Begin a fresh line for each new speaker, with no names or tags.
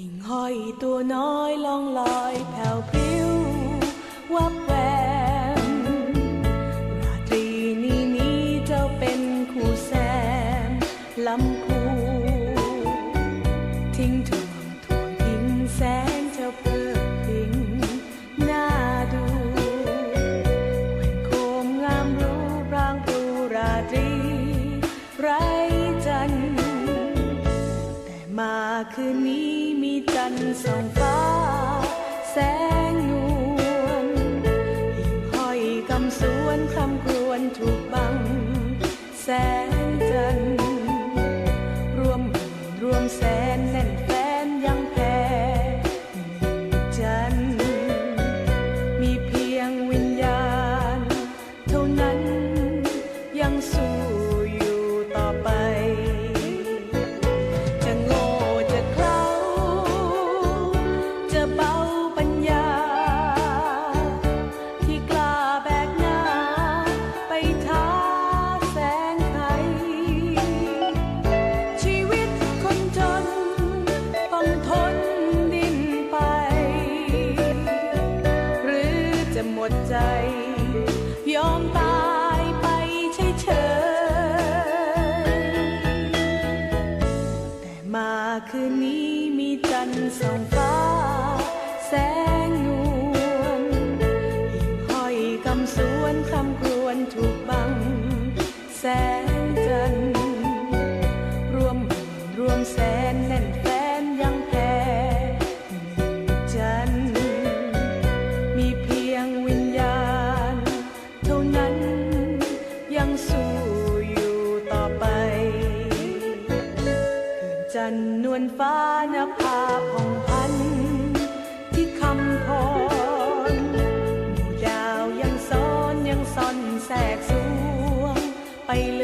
หิ่งห้อยตัวน้อยล่องลอยแผ่วพริ้ววับแวมราตรีนี้นี้เจ้าเป็นคู่แซมลำพูทิ้งท มาคืนนี้มีจันทร์ส่องฟ้า แสงนวลหิ่งห้อยกำสวนคำครวนถูกบัง แสงจันทร์รวมหมื่นรวมแสนแน่นแฟนยังแพ้จันทร์มีเพียงวิญญาณ เท่านั้นยังสู้อ ดใจ ยอมตายไปเฉยๆแต่มาคืนนี้มีจันทร์ส่องฟ้า แสงนวลหิ่งห้อยคำสวนคำกลัว จันนวลฟ้านภาผ่องพันที่คำพรหมู่ดาวยังซ้อนยังซ่อนแทรกสวงไปเลย